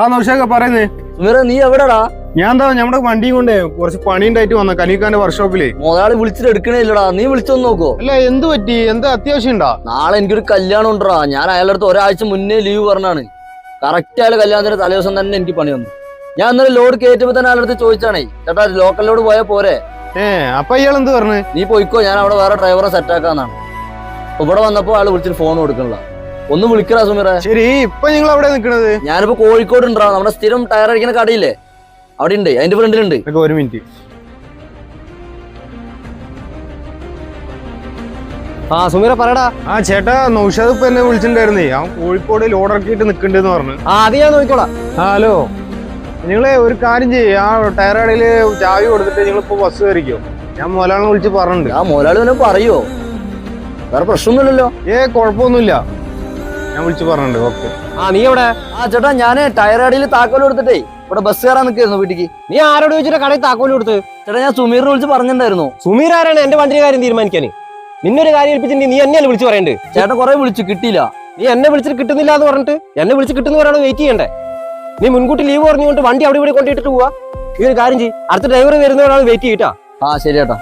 ആ നൗഷാക്ക പറയുന്നേ സുമീറ നീ എവിടെടാ? ഞാൻ എന്താ നമ്മുടെ വണ്ടിയും കൊണ്ടേ കുറച്ച് പണി ഉണ്ടായിട്ട് വന്ന കനീക്കാന്റെ വർക്ക്ഷോപ്പിലേ മുതലാളി വിളിച്ചിട്ട് എടുക്കണില്ലടാ. നീ വിളിച്ചൊന്ന് നോക്കോ. അല്ല എന്ത് പറ്റി? എന്താ അത്യാവശ്യം ഉണ്ടാ? നാളെ എനിക്കൊരു കല്യാണം ഉണ്ടടാ. ഞാൻ അയാളുടെ അടുത്ത് ഒരാഴ്ച മുന്നേ ലീവ് പറഞ്ഞാണ്. കറക്റ്റ് അയാൾ കല്യാണത്തിന്റെ തലേദിവസം തന്നെ എനിക്ക് പണി വന്നു. ഞാൻ ഇന്നലെ ലോഡ് കയറ്റുമ്പോ തന്നെ അയാളുടെ അടുത്ത് ചോദിച്ചാണേ ചേട്ടാ ലോക്കൽ ലോഡ് പോയാൽ പോരെ? ഏ അപ്പൊ ഇയാൾ എന്ത് പറഞ്ഞു? നീ പോയിക്കോ ഞാൻ അവിടെ വേറെ ഡ്രൈവറെ സെറ്റ് ആക്കാന്നാണ്. അപ്പൊ ഇവിടെ വന്നപ്പോ അയാൾ വിളിച്ചിട്ട് ഫോൺ കൊടുക്കണില്ല. ഒന്ന് വിളിക്കടാ സുമീറ. ശരി ഇപ്പൊ നിങ്ങൾ അവിടെ നിൽക്കണത് ഞാനിപ്പോ കോഴിക്കോട് ഉണ്ടാവും നമ്മുടെ സ്ഥിരം ടയർ അടിക്കുന്ന കടയില്ലേ? അവിടെ ഉണ്ട് അതിന്റെ ഫ്രണ്ടിലുണ്ട്. ഒരു മിനിറ്റ്. ആ സുമീറ പറയടാ. ആ ചേട്ടാ നൗഷാദ് ഇപ്പൊ എന്നെ വിളിച്ചിട്ടുണ്ടായിരുന്നേ. ആ കോഴിക്കോട് ലോഡ് ഇറക്കിയിട്ട് നിക്കണ്ടെന്ന് പറഞ്ഞു. ആ അത് ഞാൻ നോക്കിക്കോളാം. ആ ഹലോ. നിങ്ങളെ ഒരു കാര്യം ചെയ്യ. ആ ടയർ കടയിൽ ചാവി കൊടുത്തിട്ട് നിങ്ങൾ ഇപ്പൊ ബസ് കയറിക്കോ. ഞാൻ മുതലാളിനെ വിളിച്ച് പറഞ്ഞിട്ടുണ്ട്. ആ മുതലാളി തന്നെ പറയോ? വേറെ പ്രശ്നമൊന്നുമില്ലല്ലോ. ഏ കുഴപ്പമൊന്നുമില്ല. ഞാൻ വിളിച്ചു പറഞ്ഞിട്ടുണ്ട് ഓക്കെ ആ നീ എവിടെ? ആ ചേട്ടാ ഞാനേ ടയർ താക്കോൽ താക്കോൽ കൊടുത്തിട്ടേ ഇവിടെ ബസ് കയറാൻ നിൽക്കായിരുന്നു വീട്ടിക്ക്. നീ ആരോട് ചോദിച്ചിട്ട് കടയിൽ താക്കോൽ കൊടുത്ത്? ചേട്ടാ ഞാൻ സുമീറിനെ വിളിച്ച് പറഞ്ഞിട്ടുണ്ടായിരുന്നു. സുമീർ ആരാണ്? എന്റെ വണ്ടിയുടെ കാര്യം തീരുമാനിക്കാന് നിന്നൊരു കാര്യം ഏൽപ്പിച്ചിട്ട് നീ എന്നെയല്ലേ വിളിച്ചു പറയണ്ട്? ചേട്ടൻ കുറെ വിളിച്ചു കിട്ടിയില്ല. നീ എന്നെ വിളിച്ചിട്ട് കിട്ടുന്നില്ല എന്ന് പറഞ്ഞിട്ട്? എന്നെ വിളിച്ച് കിട്ടുന്ന ഒരാൾ വെയിറ്റ് ചെയ്യണ്ടേ? നീ മുൻകൂട്ടി ലീവ് പറഞ്ഞുകൊണ്ട് വണ്ടി അവിടെ ഇവിടെ കൊണ്ടിട്ട് പോവാ. ഈ ഒരു കാര്യം ചെയ്യും. അടുത്ത ഡ്രൈവർ വരുന്ന ഒരാൾ വെയിറ്റ് ചെയ്യട്ടാ ആ ശരി ചേട്ടാ.